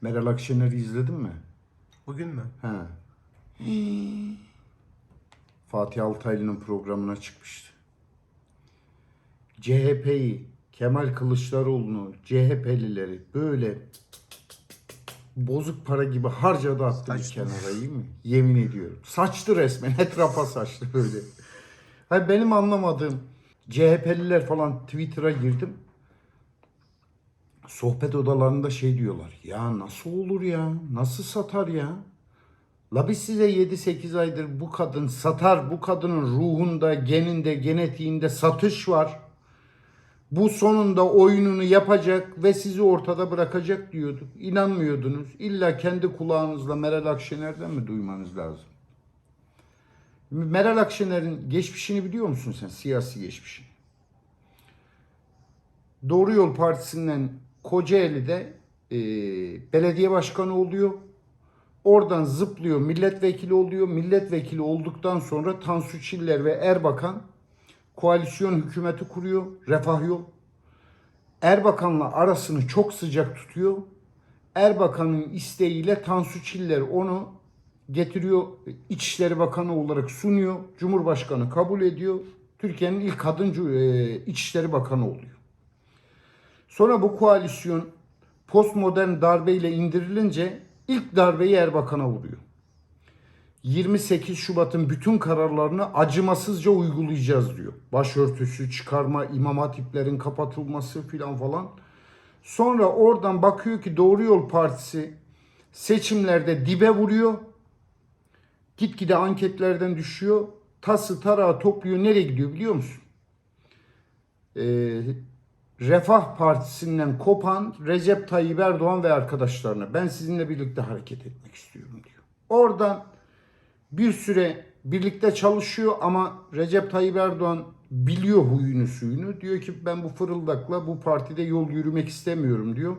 Meral Akşener'i izledin mi? Bugün mü? He. Fatih Altaylı'nın programına çıkmıştı. CHP'yi, Kemal Kılıçdaroğlu'nu, CHP'lileri böyle bozuk para gibi harcadı attı bir kenara iyi mi? Yemin ediyorum. Saçtı resmen. Etrafa saçtı böyle. Hayır, benim anlamadığım CHP'liler falan Twitter'a girdim. Sohbet odalarında şey diyorlar. Ya nasıl olur ya? Nasıl satar ya? La biz size 7-8 aydır bu kadın satar. Bu kadının ruhunda, geninde, genetiğinde satış var. Bu sonunda oyununu yapacak ve sizi ortada bırakacak diyorduk. İnanmıyordunuz. İlla kendi kulağınızla Meral Akşener'den mi duymanız lazım? Meral Akşener'in geçmişini biliyor musun sen? Siyasi geçmişini. Doğru Yol Partisi'nden Kocaeli'de e, belediye başkanı oluyor. Oradan zıplıyor, milletvekili oluyor. Milletvekili olduktan sonra Tansu Çiller ve Erbakan koalisyon hükümeti kuruyor. Refah Yol. Erbakan'la arasını çok sıcak tutuyor. Erbakan'ın isteğiyle Tansu Çiller onu getiriyor. İçişleri Bakanı olarak sunuyor. Cumhurbaşkanı kabul ediyor. Türkiye'nin ilk kadın e, İçişleri Bakanı oluyor. Sonra bu koalisyon postmodern darbeyle indirilince ilk darbeyi Erbakan'a vuruyor. 28 Şubat'ın bütün kararlarını acımasızca uygulayacağız diyor. Başörtüsü çıkarma, imam hatiplerin kapatılması filan falan. Sonra oradan bakıyor ki Doğru Yol Partisi seçimlerde dibe vuruyor. Gitgide anketlerden düşüyor. Tası tarağı topluyor. Nereye gidiyor biliyor musun? Ee, Refah Partisi'nden kopan Recep Tayyip Erdoğan ve arkadaşlarına ben sizinle birlikte hareket etmek istiyorum diyor. Oradan bir süre birlikte çalışıyor ama Recep Tayyip Erdoğan biliyor huyunu suyunu. Diyor ki ben bu fırıldakla bu partide yol yürümek istemiyorum diyor.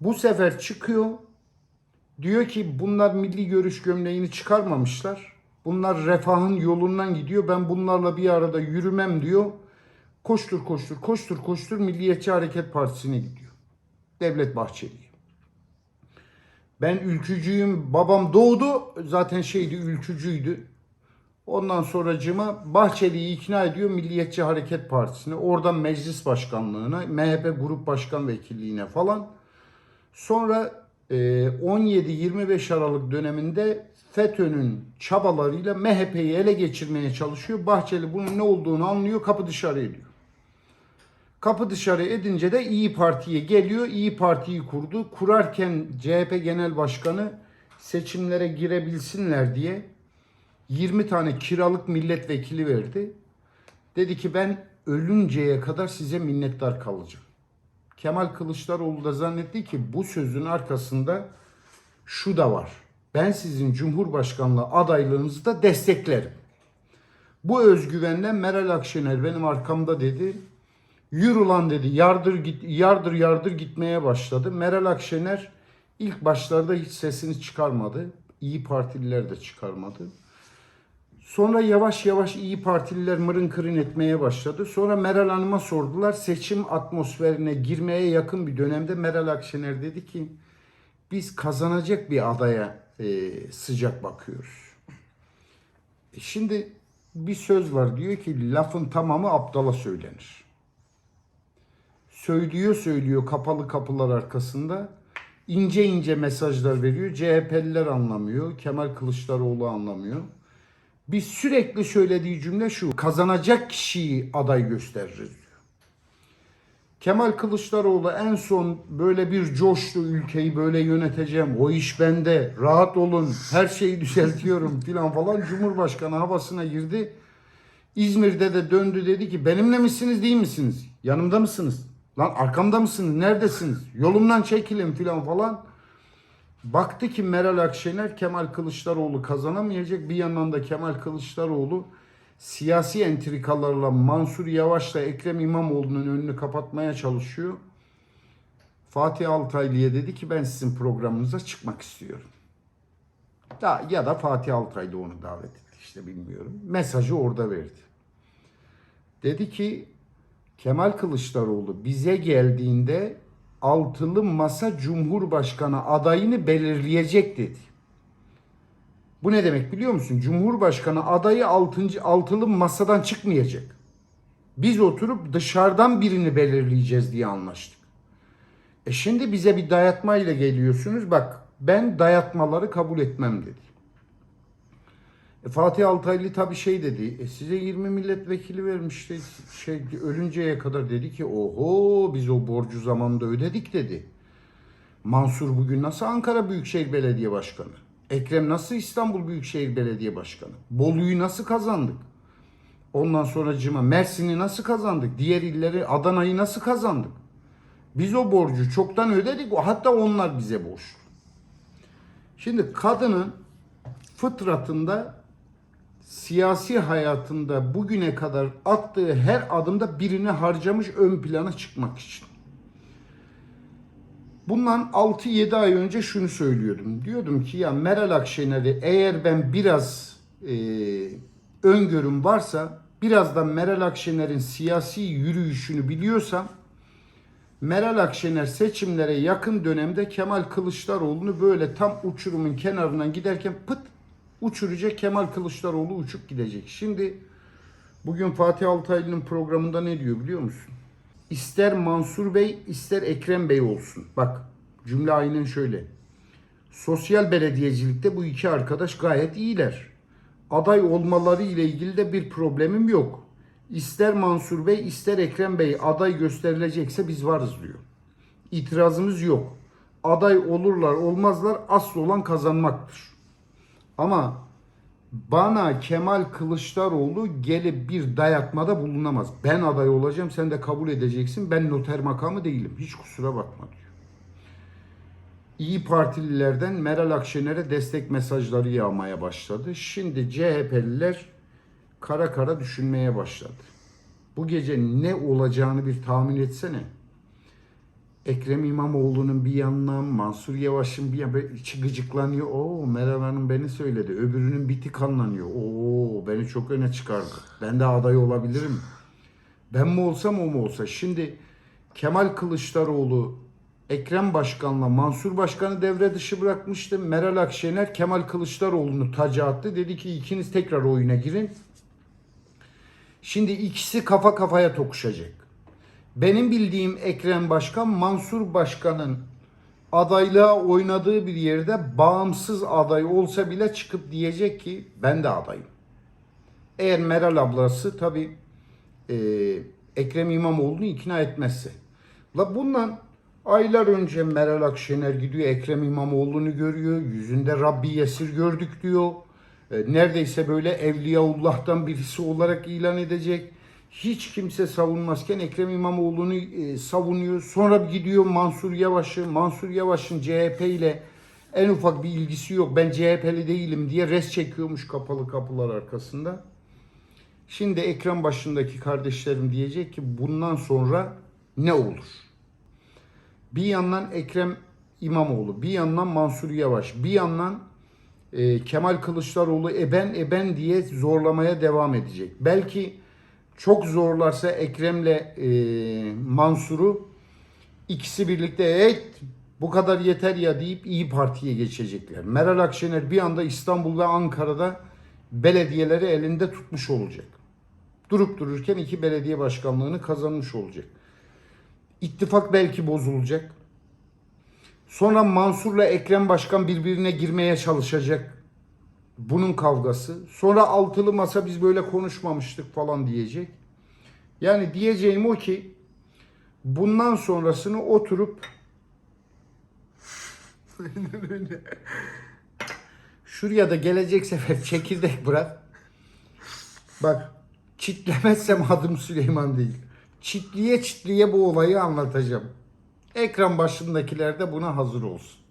Bu sefer çıkıyor. Diyor ki bunlar milli görüş gömleğini çıkarmamışlar. Bunlar refahın yolundan gidiyor. Ben bunlarla bir arada yürümem diyor. Koştur koştur koştur koştur Milliyetçi Hareket Partisi'ne gidiyor. Devlet Bahçeli'ye. Ben ülkücüyüm. Babam doğdu. Zaten şeydi ülkücüydü. Ondan sonracıma Bahçeli'yi ikna ediyor Milliyetçi Hareket Partisi'ne. Oradan meclis başkanlığına, MHP grup başkan vekilliğine falan. Sonra e, 17-25 Aralık döneminde FETÖ'nün çabalarıyla MHP'yi ele geçirmeye çalışıyor. Bahçeli bunun ne olduğunu anlıyor, kapı dışarı ediyor. Kapı dışarı edince de İyi Parti'ye geliyor. İyi Parti'yi kurdu. Kurarken CHP Genel Başkanı seçimlere girebilsinler diye 20 tane kiralık milletvekili verdi. Dedi ki ben ölünceye kadar size minnettar kalacağım. Kemal Kılıçdaroğlu da zannetti ki bu sözün arkasında şu da var. Ben sizin Cumhurbaşkanlığı adaylığınızı da desteklerim. Bu özgüvenle Meral Akşener benim arkamda dedi. Yürü lan dedi. Yardır git yardır yardır gitmeye başladı. Meral Akşener ilk başlarda hiç sesini çıkarmadı. İyi Partililer de çıkarmadı. Sonra yavaş yavaş İyi Partililer mırın kırın etmeye başladı. Sonra Meral Hanım'a sordular. Seçim atmosferine girmeye yakın bir dönemde Meral Akşener dedi ki biz kazanacak bir adaya e, sıcak bakıyoruz. E şimdi bir söz var diyor ki lafın tamamı aptala söylenir. Söylüyor söylüyor kapalı kapılar arkasında ince ince mesajlar veriyor. CHP'liler anlamıyor. Kemal Kılıçdaroğlu anlamıyor. Biz sürekli söylediği cümle şu. Kazanacak kişiyi aday gösteririz diyor. Kemal Kılıçdaroğlu en son böyle bir coştu ülkeyi böyle yöneteceğim. O iş bende. Rahat olun. Her şeyi düzeltiyorum filan falan. Cumhurbaşkanı havasına girdi. İzmir'de de döndü dedi ki benimle misiniz değil misiniz? Yanımda mısınız? Lan arkamda mısınız? Neredesiniz? Yolumdan çekilin filan falan. Baktı ki Meral Akşener Kemal Kılıçdaroğlu kazanamayacak. Bir yandan da Kemal Kılıçdaroğlu siyasi entrikalarla Mansur Yavaş'la Ekrem İmamoğlu'nun önünü kapatmaya çalışıyor. Fatih Altaylı'ya dedi ki ben sizin programınıza çıkmak istiyorum. Da, ya da Fatih Altaylı onu davet etti işte bilmiyorum. Mesajı orada verdi. Dedi ki Kemal Kılıçdaroğlu bize geldiğinde altılı masa Cumhurbaşkanı adayını belirleyecek dedi. Bu ne demek biliyor musun? Cumhurbaşkanı adayı altıncı, altılı masadan çıkmayacak. Biz oturup dışarıdan birini belirleyeceğiz diye anlaştık. E şimdi bize bir dayatma ile geliyorsunuz. Bak ben dayatmaları kabul etmem dedi. E, Fatih Altaylı tabii şey dedi. E, size 20 milletvekili vermişti. Şey ölünceye kadar dedi ki oho biz o borcu zamanında ödedik dedi. Mansur bugün nasıl Ankara Büyükşehir Belediye Başkanı? Ekrem nasıl İstanbul Büyükşehir Belediye Başkanı? Bolu'yu nasıl kazandık? Ondan sonra Cima Mersin'i nasıl kazandık? Diğer illeri Adana'yı nasıl kazandık? Biz o borcu çoktan ödedik. Hatta onlar bize borçlu. Şimdi kadının fıtratında siyasi hayatında bugüne kadar attığı her adımda birini harcamış ön plana çıkmak için. Bundan 6-7 ay önce şunu söylüyordum. Diyordum ki ya Meral Akşener'i eğer ben biraz e, öngörüm varsa birazdan Meral Akşener'in siyasi yürüyüşünü biliyorsam Meral Akşener seçimlere yakın dönemde Kemal Kılıçdaroğlu'nu böyle tam uçurumun kenarından giderken pıt uçuracak Kemal Kılıçdaroğlu uçup gidecek. Şimdi bugün Fatih Altaylı'nın programında ne diyor biliyor musun? İster Mansur Bey ister Ekrem Bey olsun. Bak cümle aynen şöyle. Sosyal belediyecilikte bu iki arkadaş gayet iyiler. Aday olmaları ile ilgili de bir problemim yok. İster Mansur Bey ister Ekrem Bey aday gösterilecekse biz varız diyor. İtirazımız yok. Aday olurlar olmazlar asıl olan kazanmaktır. Ama bana Kemal Kılıçdaroğlu gelip bir dayatmada bulunamaz. Ben aday olacağım sen de kabul edeceksin. Ben noter makamı değilim. Hiç kusura bakma diyor. İyi Partililerden Meral Akşener'e destek mesajları yağmaya başladı. Şimdi CHP'liler kara kara düşünmeye başladı. Bu gece ne olacağını bir tahmin etsene. Ekrem İmamoğlu'nun bir yanından, Mansur Yavaş'ın bir yanından içi gıcıklanıyor. Oo Meral Hanım beni söyledi. Öbürünün biti kanlanıyor. Oo beni çok öne çıkardı. Ben de aday olabilirim. Ben mi olsam o mu olsa. Şimdi Kemal Kılıçdaroğlu Ekrem Başkan'la Mansur Başkan'ı devre dışı bırakmıştı. Meral Akşener Kemal Kılıçdaroğlu'nu taca attı. Dedi ki ikiniz tekrar oyuna girin. Şimdi ikisi kafa kafaya tokuşacak. Benim bildiğim Ekrem Başkan Mansur Başkan'ın adaylığa oynadığı bir yerde bağımsız aday olsa bile çıkıp diyecek ki ben de adayım. Eğer Meral ablası tabi e, Ekrem İmamoğlu'nu ikna etmezse. La bundan aylar önce Meral Akşener gidiyor Ekrem İmamoğlu'nu görüyor. Yüzünde Rabbi Yesir gördük diyor. E, neredeyse böyle Evliyaullah'tan birisi olarak ilan edecek. Hiç kimse savunmazken Ekrem İmamoğlu'nu e, savunuyor. Sonra gidiyor Mansur Yavaş'ı, Mansur Yavaş'ın CHP ile en ufak bir ilgisi yok. Ben CHP'li değilim diye res çekiyormuş kapalı kapılar arkasında. Şimdi ekran başındaki kardeşlerim diyecek ki bundan sonra ne olur? Bir yandan Ekrem İmamoğlu, bir yandan Mansur Yavaş, bir yandan e, Kemal Kılıçdaroğlu eben eben diye zorlamaya devam edecek. Belki çok zorlarsa Ekrem'le e, Mansur'u ikisi birlikte et bu kadar yeter ya deyip İyi Parti'ye geçecekler. Meral Akşener bir anda İstanbul ve Ankara'da belediyeleri elinde tutmuş olacak. Durup dururken iki belediye başkanlığını kazanmış olacak. İttifak belki bozulacak. Sonra Mansur'la Ekrem Başkan birbirine girmeye çalışacak. Bunun kavgası. Sonra altılı masa biz böyle konuşmamıştık falan diyecek. Yani diyeceğim o ki bundan sonrasını oturup şuraya da gelecek sefer çekirdek bırak. Bak çitlemezsem adım Süleyman değil. Çitliye çitliye bu olayı anlatacağım. Ekran başındakiler de buna hazır olsun.